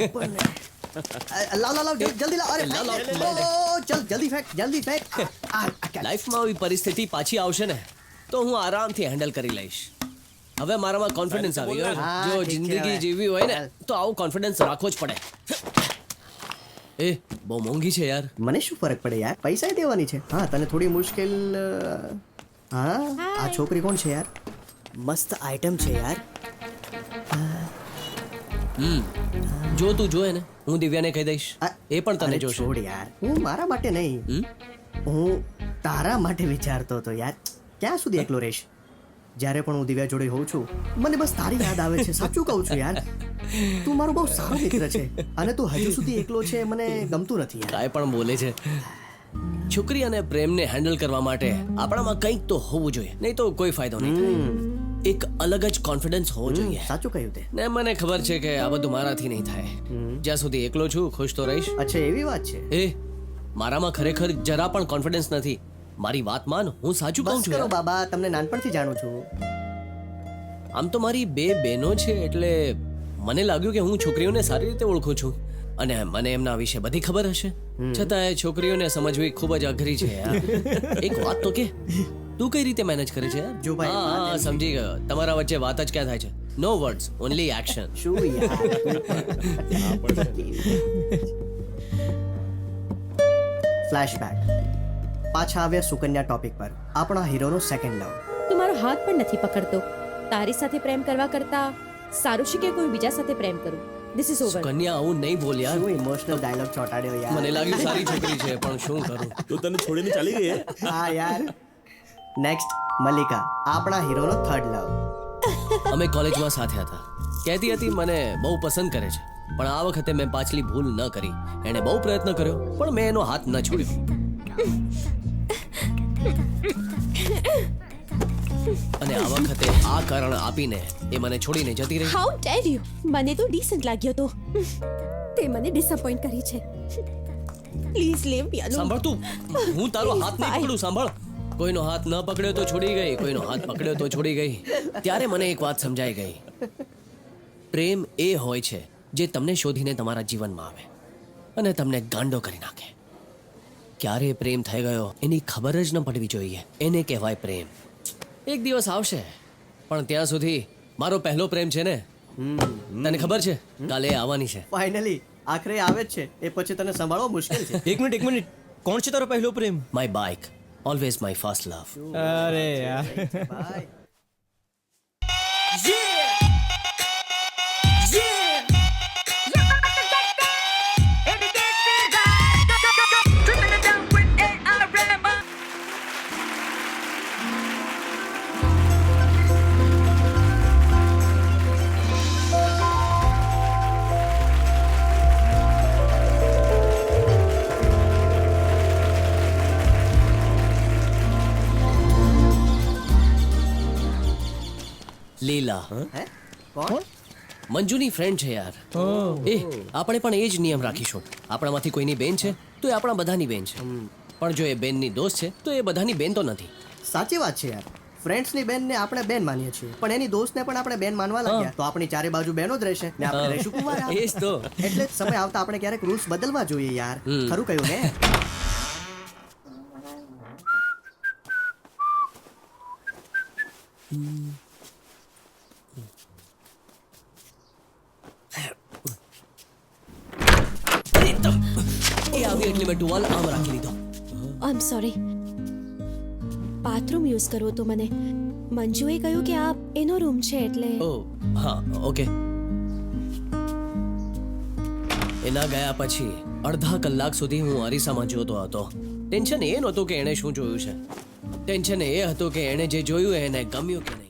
અ, લાવ લાવ લાવ જલ્દી લાવ અરે લાવ, લાવ, ફેંક, લાવ. ઓ, ચલ જલ્દી ફેંક જલ્દી ફેંક આ, આ, આ ક્યાં? લાઈફમાં આવી પરિસ્થિતિ પાછી આવશે ને તો હું આરામથી હેન્ડલ કરી લઈશ. હવે મારામાં કોન્ફિડન્સ આવી ગયો હા, જો જિંદગી જીવી જીવવી હોય ને તો આવો કોન્ફિડન્સ રાખવો જ પડે. એ બહુ મોંઘી છે યાર. મને શું ફરક પડે યાર? પૈસા દેવાની છે. હા તને થોડી મુશ્કેલ હા? આ છોકરી કોણ છે યાર? મસ્ત આઈટમ છે યાર. જો તું જોએ ને હું દિવ્યાને કહી દઈશ. એ પણ તને જોશે. છોડ યાર હું મારા માટે નહીં. હું તારા માટે વિચારતો હતો યાર. ક્યાં સુધી એકલો રહીશ? જ્યારે પણ હું દિવ્યા જોડે હોઉં છું મને બસ તારી યાદ આવે છે. સાચું કહું છું યાર. તું મારો બહુ સારો મિત્ર છે અને તું હજુ સુધી એકલો છે મને ગમતું નથી કાંઈ પણ બોલે છે. છોકરી અને પ્રેમને હેન્ડલ કરવા માટે આપણામાં કંઈક તો હોવું જોઈએ. નહીં તો કોઈ ફાયદો નહીં. એક અલગ જ કોન્ફિડન્સ હોવો જોઈએ. સાચું કહ્યું તે. ને મને ખબર છે કે આ બધું મારાથી નહીં થાય. જ્યાં સુધી એકલો છું ખુશ તો રહીશ. અચ્છા એવી વાત છે? એ મારામાં ખરેખર જરા પણ કોન્ફિડન્સ નથી. મારી વાત માન હું સાચું કહું છું બાબા તમને નાનપણથી જાણું છું. આમ તો મારી બે બહેનો છે એટલે મને લાગ્યું કે હું છોકરીઓને સારી રીતે ઓળખું છું. અને મને એમના વિશે બધી ખબર હશે. છતાં એ છોકરીઓને સમજવી ખૂબ જ અઘરી છે એક વાત તો કે તું કઈ રીતે મેનેજ કરે છે? જો ભાઈ, હા, હા સમજી ગયો. તમારા વચ્ચે વાત જ ક્યાં થાય છે? નો વર્ડ્સ ઓનલી એક્શન શું ફ્લેશબેક પાછા આવ્યા સુકન્યા ટોપિક પર. આપણા હીરોનો સેકન્ડ લવ તું મારો હાથ પણ નથી પકડતો. તારી સાથે પ્રેમ કરવા કરતા સારું છે કે કોઈ બીજા સાથે પ્રેમ કરું? ધીસ ઇઝ ઓવર કન્યા આવું નહીં બોલ યાર. શું ઇમોશનલ ડાયલોગ ચોટાડ્યો યાર? મને લાગ્યું સારી છોકરી છે પણ શું કરું? તો તને છોડીને ચાલી ગઈ હે? હા યાર. નેક્સ્ટ મલ્લિકા આપણા હીરોનો થર્ડ લવ અમે કોલેજમાં સાથે હતા. કહેતી હતી મને બહુ પસંદ કરે છે. પણ આ વખતે મેં પાછલી ભૂલ ન કરી. એણે બહુ પ્રયત્ન કર્યો પણ મેં એનો હાથ ન છોડ્યો. અને આ વખતે આ કારણ આપીને એ મને છોડીને જતી રહી. હાઉ ડેર યુ મને તો ડીસન્ટ લાગ્યો તો. તે મને ડિસઅપોઇન્ટ કરી છે. પ્લીઝ લીવ મી અલોન સાંભળ તું. હું તારો હાથ નહીં. પકડું સાંભળ. કોઈનો હાથ ન પકડ્યો તો છોડી ગઈ કોઈનો હાથ પકડ્યો તો છોડી ગઈ. ત્યારે મને એક વાત સમજાઈ ગઈ. પ્રેમ એ હોય છે જે તમને શોધીને તમારા જીવનમાં આવે અને તમને ગાંડો કરી નાખે. ક્યારે પ્રેમ થઈ ગયો એની ખબર જ ન પડવી જોઈએ. એને કહેવાય પ્રેમ. એક દિવસ આવશે પણ ત્યાં સુધી મારો પહેલો પ્રેમ છે ને? તને ખબર છે? કાલે આવવાની છે. ફાઇનલી આખરે આવે જ છે. એ પછી તને સંભાળવો મુશ્કેલ છે. એક મિનિટ એક મિનિટ. કોણ છે તારો પહેલો પ્રેમ? My bike always my first love અરે યાર બાય લીલા. હે? કોણ? મંજુની ફ્રેન્ડ છે યાર. એ આપણે પણ એ જ નિયમ રાખીશું. આપણામાંથી કોઈની બેન છે તો એ આપણા બધાની બેન છે. પણ જો એ બેનની દોસ્ત છે તો એ બધાની બેન તો નથી. સાચી વાત છે યાર. ફ્રેન્ડ્સની ની બેન ને આપણે બેન માનીએ છીએ. પણ એની દોસ્તને પણ આપણે બેન માનવા લાગ્યા. તો આપણી ચારે બાજુ બેનો જ રહેશે ને આપણે રહીશું કુંવારા. એ જ તો. એટલે સમય આવતા આપણે ક્યારેક રૂલ્સ બદલવા જોઈએ યાર. ખરું કહ્યું ને? આમ સોરી બાથરૂમ યુઝ કરવો તો મને મંજુએ કહ્યું કે આ એનો રૂમ છે એટલે ઓ હા ઓકે એના ગયા પછી અડધા કલાક સુધી હું અરીસામાં જોતો હતો ટેન્શન એ નહોતું કે એણે શું જોયું છે ટેન્શન એ હતું કે એણે જે જોયું એને ગમ્યું કે નહીં